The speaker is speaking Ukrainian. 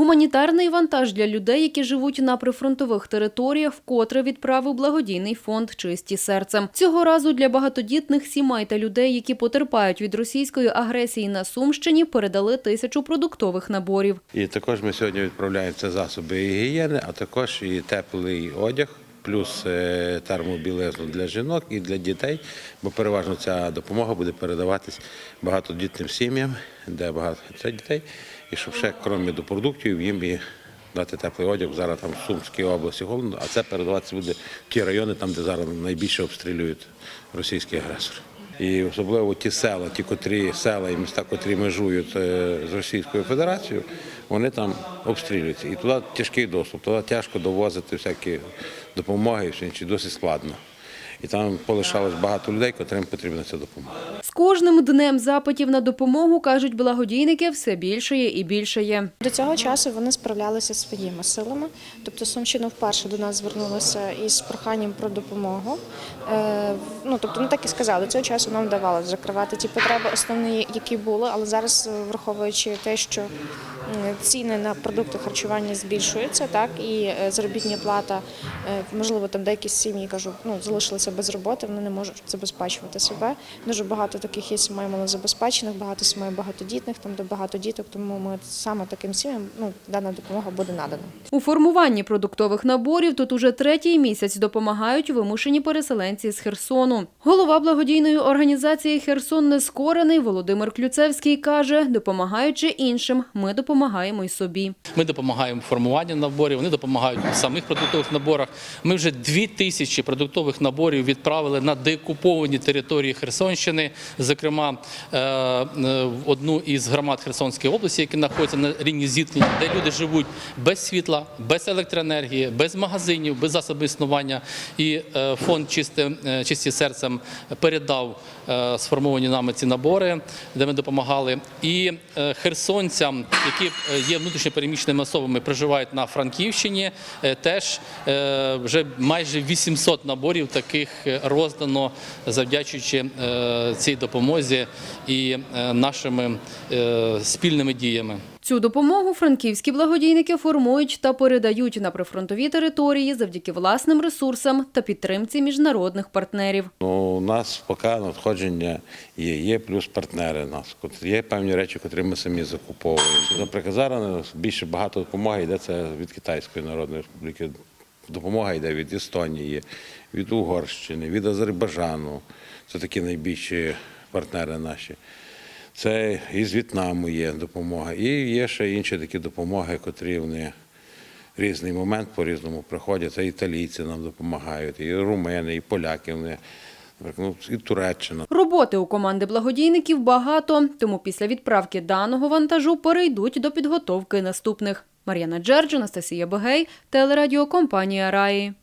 Гуманітарний вантаж для людей, які живуть на прифронтових територіях, вкотре відправив благодійний фонд Чисті серцем. Цього разу для багатодітних сімей та людей, які потерпають від російської агресії на Сумщині, передали тисячу продуктових наборів. І також ми сьогодні відправляємо це засоби гігієни, а також і теплий одяг, плюс е, термобілизну для жінок і для дітей, бо переважно ця допомога буде передаватись багатодітним сім'ям, де багато дітей, і щоб ще, крім продуктів, їм і дати теплий одяг. Зараз там в Сумській області холодно, а це передаватися буде в ті райони, там, де зараз найбільше обстрілюють російський агресор. І особливо ті села, ті котрі села і міста, котрі межують е, з Російською Федерацією, вони там обстрілюються. І туди тяжкий доступ, туди тяжко довозити всякі допомоги, досить складно. І там полишалось багато людей, котрим потрібна ця допомога. Кожним днем запитів на допомогу, кажуть благодійники, все більшає і більшає. До цього часу вони справлялися своїми силами. Тобто Сумщина вперше до нас звернулася із проханням про допомогу. Е, ну тобто, ну так і сказали, цього часу нам вдавалося закривати ті потреби, основні, які були, але зараз, е, враховуючи те, що ціни на продукти харчування збільшуються, так і е, заробітня плата, можливо, там деякі сім'ї кажу, ну залишилися без роботи, вони не можуть забезпечувати себе. Дуже багато таких є сімей малозабезпечених, багато сімей багатодітних, там де багато діток. Тому ми саме таким сім'ям ну дана допомога буде надана. У формуванні продуктових наборів тут уже третій місяць допомагають вимушені переселенці з Херсону. Голова благодійної організації Херсон Нескорений Володимир Клюцевський каже, допомагаючи іншим, ми допомагаємо й собі. Ми допомагаємо в наборів, вони допомагають в самих продуктових наборах. Ми вже дві тисячі продуктових наборів відправили на деокуповані території Херсонщини, зокрема е, одну із громад Херсонської області, які знаходяться на лінії зіткнення, де люди живуть без світла, без електроенергії, без магазинів, без засобів існування. І е, фонд «Чисте, е, чисті серцем передав сформовані нами ці набори, де ми допомагали. І херсонцям, які є внутрішньопереміщеними особами, проживають на Франківщині, теж вже майже 800 наборів таких роздано, завдячуючи цій допомозі і е, нашими е, спільними діями. Цю допомогу франківські благодійники формують та передають на прифронтові території завдяки власним ресурсам та підтримці міжнародних партнерів. Ну, у нас поки надходження є, є плюс партнери у нас. Є певні речі, котрі ми самі закуповуємо. Наприклад, зараз більше багато допомоги йде це від Китайської Народної Республіки. Допомога йде від Естонії, від Угорщини, від Азербайджану. Це такі найбільші партнери наші. Це і з В'єтнаму є допомога. І є ще інші такі допомоги, котрі вони різний момент по-різному приходять. Це італійці нам допомагають, і румени, і поляки, вони, ну, і Туреччина. Роботи у команди благодійників багато, тому після відправки даного вантажу перейдуть до підготовки наступних. Мар'яна Джердж, Анастасія Бегей, телерадіокомпанія Раї.